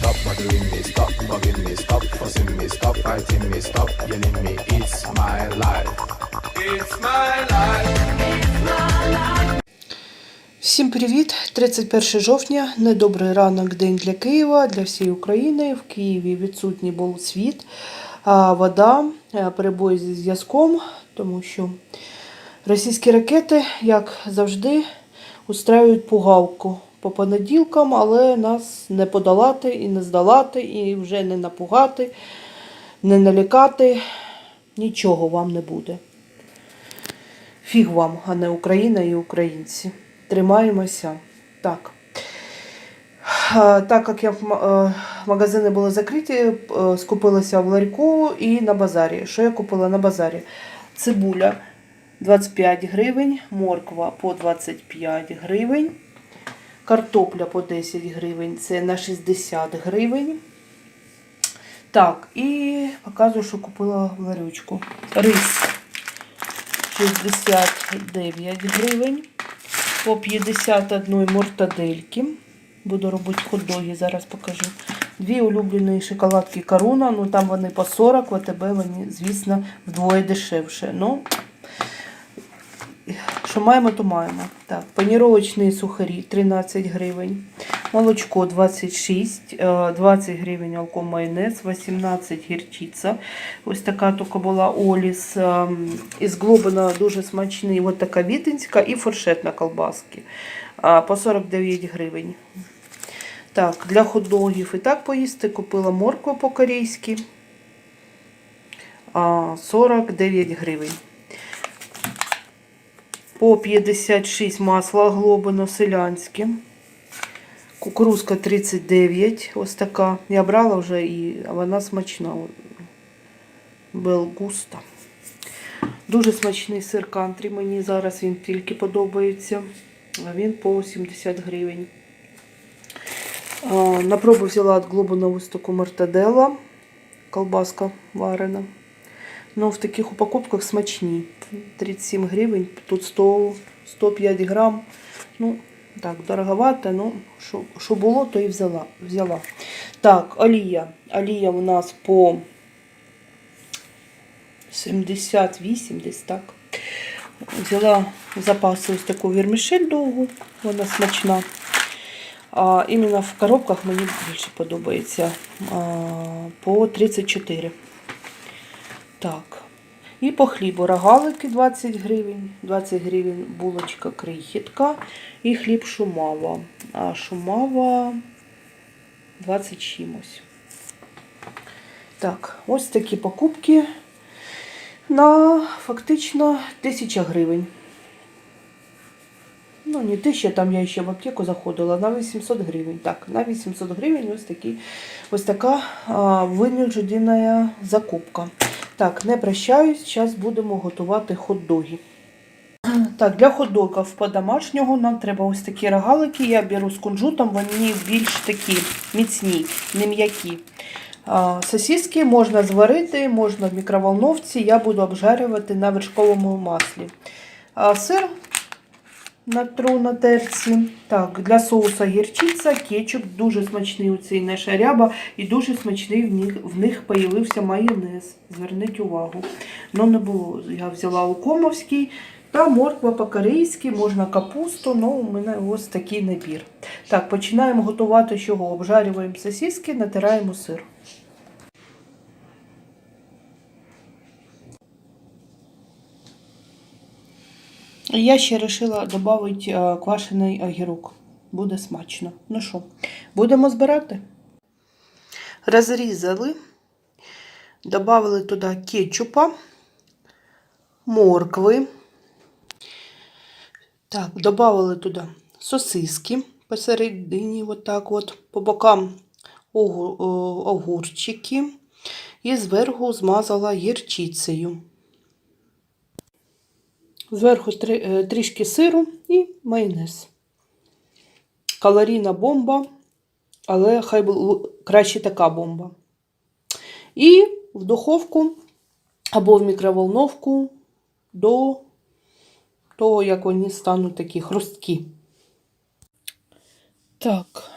stop bothering me, stop bugging me, stop fussing me, stop fighting me, stop yelling me. It's my life. It's my life. Всім привіт! 31 жовтня, недобрий ранок, день для Києва, для всієї України. В Києві відсутній був світ, вода, е, перебої зі зв'язком, тому що російські ракети, як завжди, устраюють пугалку по понеділкам, але нас не подолати і не здолати, і вже не напугати, не налякати. Нічого вам не буде. Фіг вам, а не Україна і українці. Тримаємося. Так. Так як я е, магазини були закриті, е, скупилася в ларьку і на базарі. Що я купила на базарі? Цибуля 25 гривень, морква по 25 гривень, картопля по 10 гривень, це на 60 гривень. Так, і показую, що купила в ларючку. Рис 69 гривень. По 51 мортадельки. Буду робити хот-доги, зараз покажу. Дві улюблені шоколадки Коруна, ну там вони по 40, в АТБ вони, звісно, вдвоє дешевше. Ну, що маємо, то маємо. Так, паніровочні сухарі 13 гривень. Молочко 26, е, 20 гривень алко майонез, 18 гірчиця. Ось така тільки була Оліс. ем, Із Глобина дуже смачний. Ось така вітинська і фуршет колбаски. По 49 гривень. Так, для хот-догів і так поїсти. Купила моркву по-корейськи. 49 гривень. По 56 масло глобино селянське. Кукурузка 39, ось така. Я брала вже і вона смачна. Белгуста. Дуже смачний сир кантрі. Мені зараз він тільки подобається. А Він по 70 гривень. На пробу взяла від глобино ось таку мартаделла. Колбаска варена. Ну, в таких упаковках смачні. 37 гривень, тут 100, 105 грам. Ну, так, дороговато, ну, що, що було, то і взяла. взяла. Так, олія. Олія у нас по 78 десь так. Взяла запаси ось таку вірмішель довгу, вона смачна. А іменно в коробках мені більше подобається. А, по 34. Так. І по хлібу рогалики 20 гривень, 20 гривень булочка крихітка і хліб шумава. А шумава 20 чимось. Так, ось такі покупки на фактично 1000 гривень. Ну, не 1000, там я ще в аптеку заходила, на 800 гривень. Так, на 800 гривень ось, такі, ось така а, винуждена закупка. Так, не прощаюсь, зараз будемо готувати хот-доги. Так, для хот-догів по-домашнього нам треба ось такі рогалики. Я беру з кунжутом, вони більш такі міцні, не м'які. Сосиски можна зварити, можна в мікроволновці. Я буду обжарювати на вершковому маслі. Сир натру на терці. Так, для соуса гірчиця, кетчуп, дуже смачний оцей наша ряба і дуже смачний в них, в них появився майонез. Зверніть увагу. Ну не було. Я взяла укомовський та морква по-корейськи, можна капусту, ну у мене ось такий набір. Так, починаємо готувати чого? Обжарюємо сосиски, натираємо сир. Я ще вирішила додати квашений огірок. Буде смачно. Ну що, будемо збирати? Розрізали, додали туди кетчупа, моркви. Так, додали туди сосиски посередині, отак от, по бокам огурчики. І зверху змазала гірчицею. Зверху е, трішки сиру і майонез. Калорійна бомба, але хай краще така бомба. І в духовку або в мікроволновку до того, як вони стануть такі хрусткі. Так.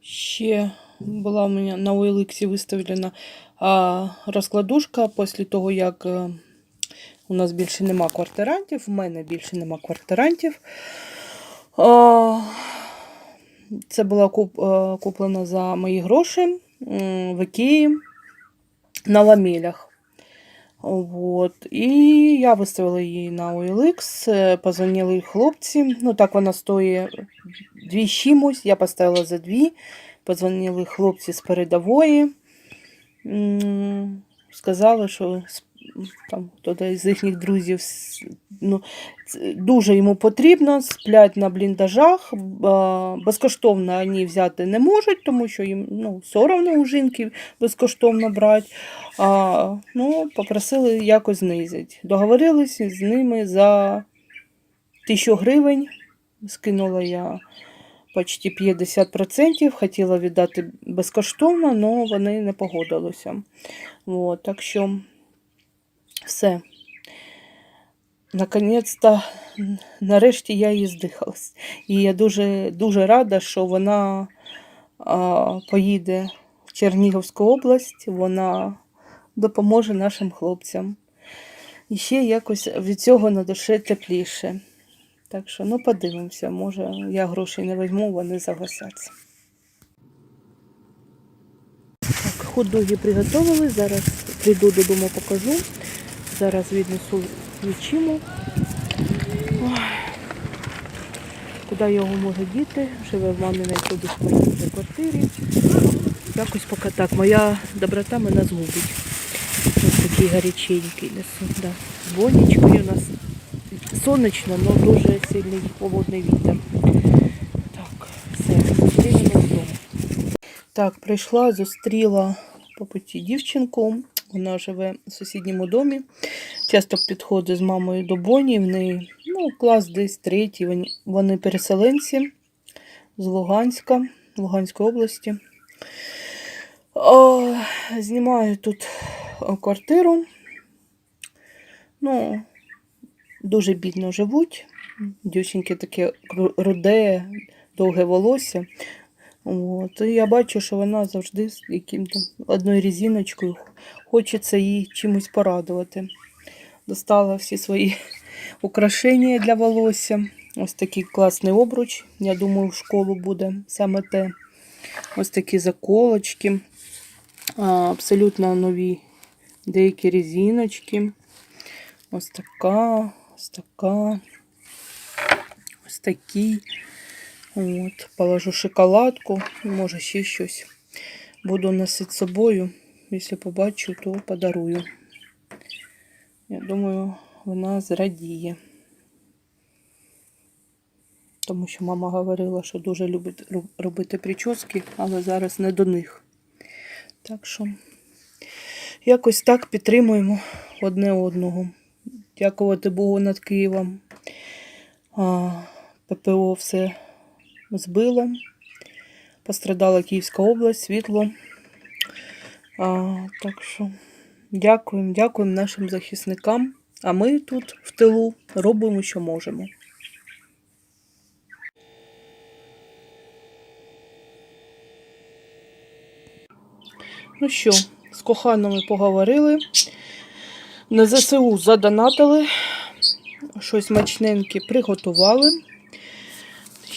Ще була у мене на OLX виставлена розкладушка після того, як е, у нас більше нема квартирантів, в мене більше нема квартирантів. Це була е, куплена за мої гроші в Ікеї на ламелях. Вот. І я виставила її на OLX, е, позвонили хлопці. Ну, так вона стоїть дві чимось, я поставила за дві. Позвонили хлопці з передової. Сказали, що там хтось з їхніх друзів ну, дуже йому потрібно, сплять на бліндажах. Безкоштовно вони взяти не можуть, тому що їм ну, соромно у жінки безкоштовно брати. А, ну, попросили якось знизити. Договорилися з ними за тисячу гривень. Скинула я почти 50%. Хотіла віддати безкоштовно, але вони не погодилися. От, так що все. Наконець-то, нарешті я її здихалась. І я дуже, дуже рада, що вона а, поїде в Чернігівську область, вона допоможе нашим хлопцям. І ще якось від цього на душі тепліше. Так що, ну, подивимося, може, я грошей не візьму, вони загасяться. Так, хот-доги приготували. Зараз прийду додому, покажу. Зараз віднесу відчиму. Ой. Куди його може діти? Живе в маминій туди своїй квартирі. Якось поки так. Моя доброта мене згубить. Ось такий гаряченький несу. Да. З бонечкою у нас сонячно, але дуже сильний холодний вітер. Так, все, зустрінемось вдома. Так, прийшла, зустріла по путі дівчинку. Вона живе в сусідньому домі. Часто підходить з мамою до Боні. В неї ну, клас десь третій. Вони, переселенці з Луганська, Луганської області. О, знімаю тут квартиру. Ну, дуже бідно живуть. Дівчинки таке руде, довге волосся. От. І я бачу, що вона завжди з яким-то одною різиночкою хочеться їй чимось порадувати. Достала всі свої украшення для волосся. Ось такий класний обруч. Я думаю, в школу буде саме те. Ось такі заколочки. Абсолютно нові деякі резиночки. Ось така, ось така, ось такі. От, положу шоколадку, може ще щось. Буду носити з собою. Якщо побачу, то подарую. Я думаю, вона зрадіє. Тому що мама говорила, що дуже любить робити прически, але зараз не до них. Так що якось так підтримуємо одне одного. Дякувати Богу над Києвом. ППО все збило. Пострадала Київська область, світло. А, так що дякуємо, дякуємо нашим захисникам. А ми тут в тилу робимо, що можемо. Ну що, з коханими поговорили. На ЗСУ задонатили. Щось смачненьке приготували.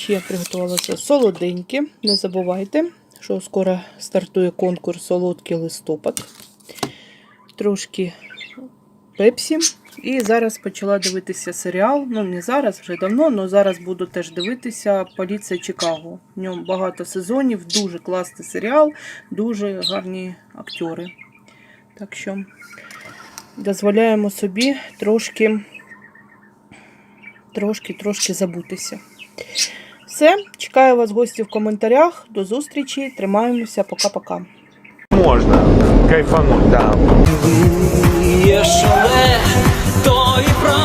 Ще приготувала це солоденьке. Не забувайте, що скоро стартує конкурс солодкий листопад. Трошки пепсі. І зараз почала дивитися серіал. Ну, не зараз, вже давно, але зараз буду теж дивитися Поліція Чикаго. В ньому багато сезонів, дуже класний серіал, дуже гарні актори. Так що дозволяємо собі трошки, трошки, трошки забутися. Все, чекаю вас гості в коментарях. До зустрічі. Тримаємося. Пока-пока. Можна кайфануть, да. Є шале, то і правди